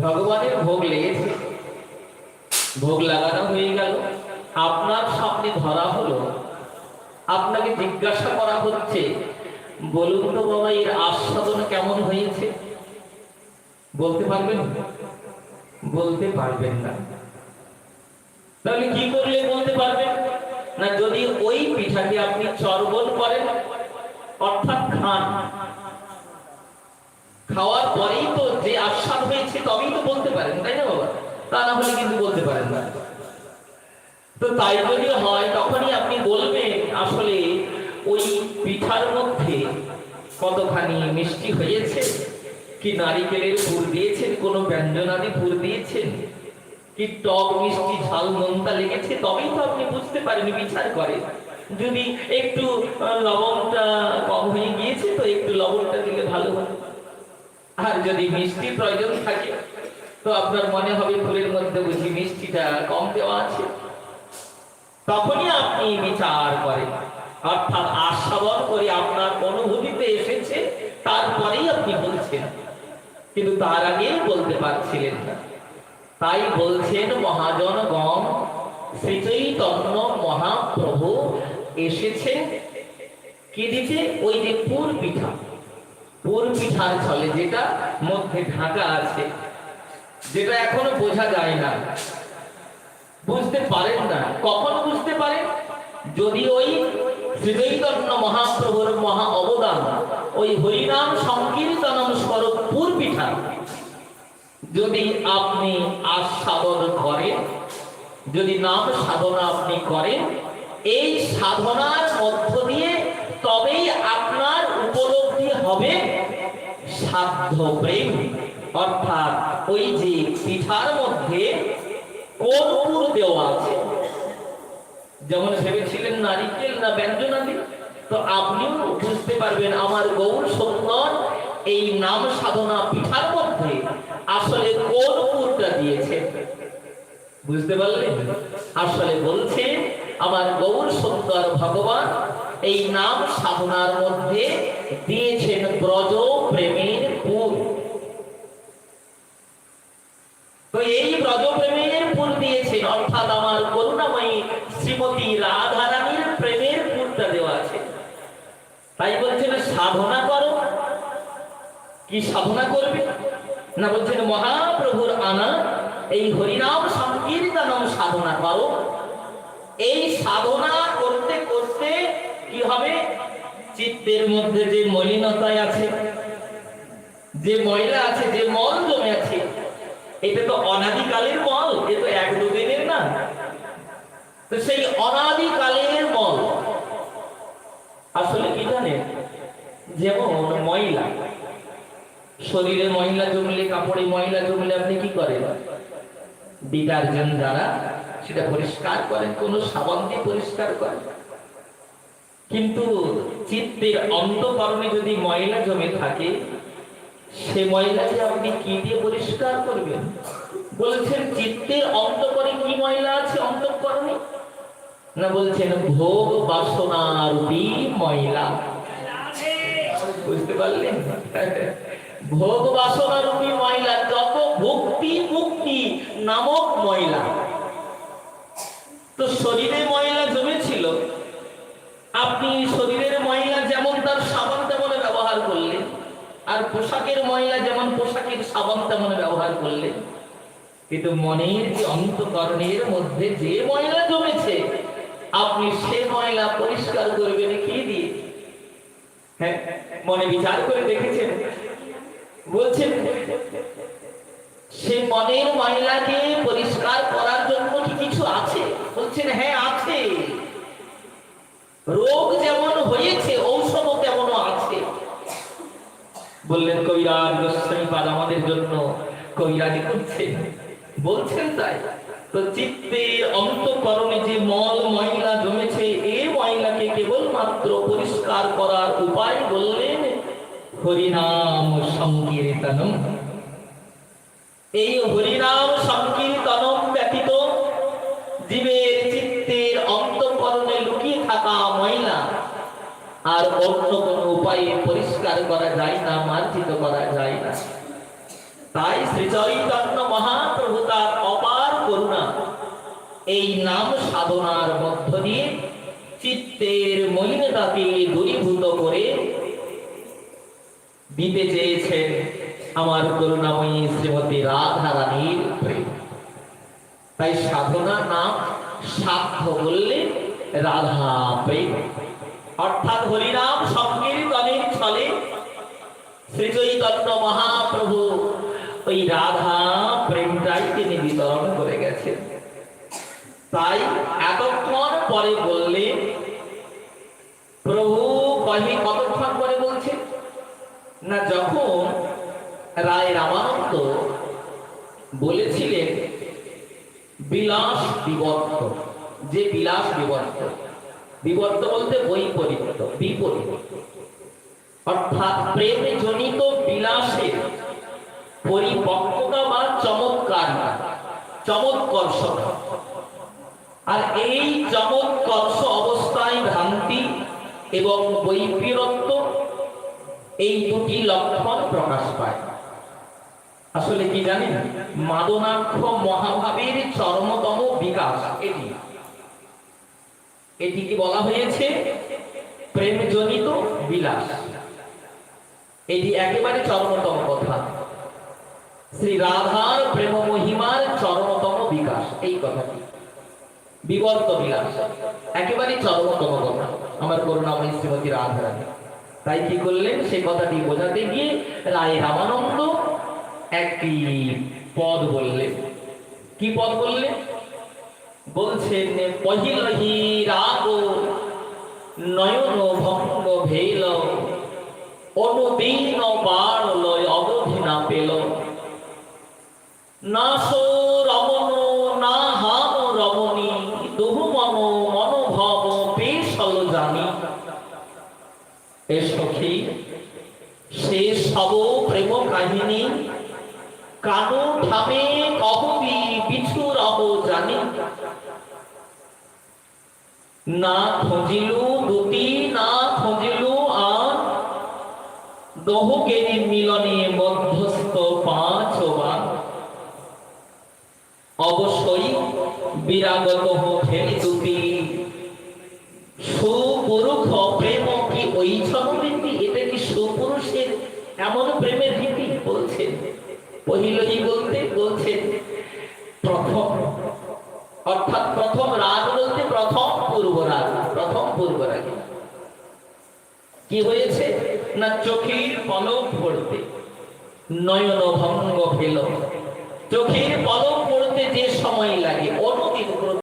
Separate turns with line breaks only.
ভগবানের ভোগ লেগেছে। ভোগ লাগানো হয়ে গেল। আপনার সামনে ধরা হলো। আপনাকে জিজ্ঞাসা করা হচ্ছে, বলুন তো বাবা, এর আস্বাদন কেমন হয়েছে? বলতে পারবেন? বলতে পারবেন না। তাহলে কি করলে বলতে পারবেন? না, যদি ওই পিঠাকে আপনি চর্বণ করেন, অর্থাৎ খান, খাওয়ার পরেই তো হয়েছে তবেই তো বলতে পারেন, তাই না বাবা? তা না হলে কিন্তু বলতে পারেন না। তো তাই যদি হয়, তখনই আপনি বলবেন, আসলে ওই পিঠার মধ্যে কতখানি মিষ্টি হয়েছে? কি নারিকেলের পুর দিয়েছেন? কোনো ব্যঞ্জনাদি পুর দিয়েছেন? কি টক মিষ্টি ঝাল নোনতা লেগেছে? তবেই তো আপনি বুঝতে পারেন, বিচার করে যদি একটু লবণটা কম হয়ে গিয়েছে, তো একটু লবণটা দিলে ভালো হতো আর যদি মিষ্টি প্রয়োজন থাকে, তো আপনার মনে হবে ফুলের মধ্যে বুঝি মিষ্টিটা কম দেওয়া আছে। তখনই আপনি বিচার করেন। অর্থাৎ আস্বাদন করে আপনার অনুভূতিতে এসেছে, তারপরেই আপনি বলছেন। কিন্তু তার আগে বলতে পারছিলেন না। তাই বলছেন, মহাজন গম, শ্রীচৈতন্য মহাপ্রভু এসেছেন। কি দিতে? ওই যে পুর পিঠা। পুর পিঠার যেটা মধ্যে ঢাকা আছে, যেটা এখনও বোঝা যায় না। বুঝতে পারেন না? কখন বুঝতে পারেন? যদি ওই মহাপ্রভুর মহা অবদান, ওই হরিনাম সংকীর্তনম স্বরূপ পুর যদি আপনি আস্বাদন করেন, যদি নাম সাধনা আপনি করেন, এই সাধনার মধ্য দিয়ে তবেই হবে সাধ্য প্রেম। অর্থাৎ ওই যে পিঠার মধ্যে কোন পুর দেওয়া আছে। যেমন ভেবেছিলেন নারিকেল না ব্যঞ্জনাদি তো আপনিও বুঝতে পারবেন আমার গৌর সুন্দর এই নাম সাধনা পিঠার মধ্যে আসলে কোন পুরটা দিয়েছে। বুঝতে পারলেন? আসলে বলছে, আমার গৌর সুন্দর ভগবান এই নাম সাধনার মধ্যে দিয়েছেন ব্রজ প্রেমের পুর। তো এই ব্রজ প্রেমের পুর দিয়েছেন, অর্থাৎ আমার করুণাময়ী শ্রীমতী রাধারানীর প্রেমের পুরটা দেওয়া আছে। তাই বলছেন, সাধনা করো। কি সাধনা করবে? না বলছেন, মহাপ্রভুর আনা, এই হরিনাম সংকীর্তনম সাধনা করো। এই সাধনা করতে করতে কি হবে? চিত্তের মধ্যে যে মলিনতায় আছে, যে ময়লা আছে, যে মল জমে আছে, এটা তো অনাদিকালের মল, এ তো এক দুদিনের না। তো সেই অনাদিকালের মল, আসলে কি জানেন? যেমন ময়লা, শরীরে ময়লা জমলে, কাপড়ে ময়লা জমলে আপনি কি করেন? ডিটারজেন্ট দ্বারা সেটা পরিষ্কার করেন, কোন সাবান দিয়ে পরিষ্কার করেন। কিন্তু চিত্তের অন্তকরণে যদি ময়লা জমে থাকে, সে ময়লাকে আপনি কি দিয়ে পরিষ্কার করবেন? বলছেন, চিত্তের অন্তকরে কি ময়লা আছে অন্তকরণে? না বলছেন, ভোগ বাসনা রূপী ময়লা। বুঝতে পারলেন? ভোগ বাসনা রূপী ময়লা যত ভক্তি মুক্তি নামক ময়লা। তো শরীরে ময়লা জমেছিল আপনি শরীরের ময়লা যেমন তার সাবান তেমন ব্যবহার করলেন, আর পোশাকের ময়লা যেমন পোশাকের সাবান তেমন ব্যবহার করলেন, কিন্তু মনের যে অন্তকরণের মধ্যে যে ময়লা জমেছে, আপনি সে ময়লা পরিষ্কার করবেন কি দিয়ে? হ্যাঁ মনে বিচার করে দেখেছেন? বলছেন, সে মনের ময়লাকে রোগ যেমন হয়েছে, ঔষধও তেমনও আছে। বললেন কবিরাজ গোস্বামী পাদ আমাদের জন্য কবিরাজি করছেন বলছেন তাই। তো অন্তকরণে যে মল ময়লা জমেছে এই ময়লাকে পরিষ্কার করার উপায় বললেন হরিনাম সংকীর্তনম। এই হরিনাম সংকীর্তনম আর অন্য কোনো উপায়ে পরিষ্কার করা যায় না, মার্জিত করা যায় না। তাই শ্রী চৈতন্য মহাপ্রভু তার অপার করুণা, এই নাম সাধনার মধ্য দিয়ে চিত্তের মলিনতাকে দূরীভূত করে দিতে চেয়েছেন আমার করুণাময়ী শ্রীমতী রাধা রানীর প্রেম। তাই সাধনা নাম সাধ্য বললে রাধা প্রেম। অর্থাৎ হরিনাম সংকীর্তনের ছলে শ্রী চৈতন্য মহাপ্রভু ওই রাধা প্রেমটাই তিনি বিতরণ করে গেছেন। তাই এতক্ষণ পরে বললে, প্রভু কহে কতক্ষণ পরে বলছে? না, যখন রায় রামানন্দ বলেছিলেন, বিলাস বিবর্ত, যে বিলাস বিবর্ত বিবর্ত বলতে বৈপরীত্য বিপরীত। অর্থাৎ প্রেম জনিত বিলাসের পরিপক্কতা বা চমৎকার চমৎকর্ষ আর এই চমৎকর্ষ অবস্থায় ভ্রান্তি এবং বৈপরত্ব এই দুটি লক্ষণ প্রকাশ পায়। আসলে কি জানেন? মাদনাক্ষ মহাভাবের চরমতম বিকাশ এটি। এটিকে বলা হয়েছে? প্রেমজনিত বিলাস। এটি একেবারে চরমতম কথা। শ্রী রাধার প্রেম মহিমার চরমতম বিকাশ। এই কথাটি। বিবর্ত বিলাস। একেবারে চরমতম কথা। আমার করুণাময়ী শ্রীমতী রাধা রানী তাই কি করলেন? সে কথাটি বোঝাতে গিয়ে রায় রামানন্দ একটি পদ বললেন। কি পদ বললেন? বলছেন পহিলহি রাগ, নয়ন ভঙ্গ ভেল অনুদিন লয় অবধি না পেল। না সো রমন না হাম রমণী, দুহু মন মনোভব বেশ হল জানি। এ সখী, সে সব প্রেম কাহিনী, কানু বিছু রব জানি। না খোঁজিলু দুটি না খোঁজিলু আর দহকেরি মিলনে মধ্যস্থ পাঁচ বার। অবশ্যই বিরাগত হেলি দুটি সুপুরুষ প্রেম কি ওই রীতি এটা কি সুপুরুষের এমন প্রেমের রীতি বলছেন। পহিলই বলতে বলছেন প্রথম। অর্থাৎ প্রথম রাগ বলতে প্রথম পূর্ব রাগ প্রথম পূর্ব রাগে কি হয়েছে? না চোখের পলক পড়তে, নয়ন ভঙ্গ ফেল চোখের পলক পড়তে যে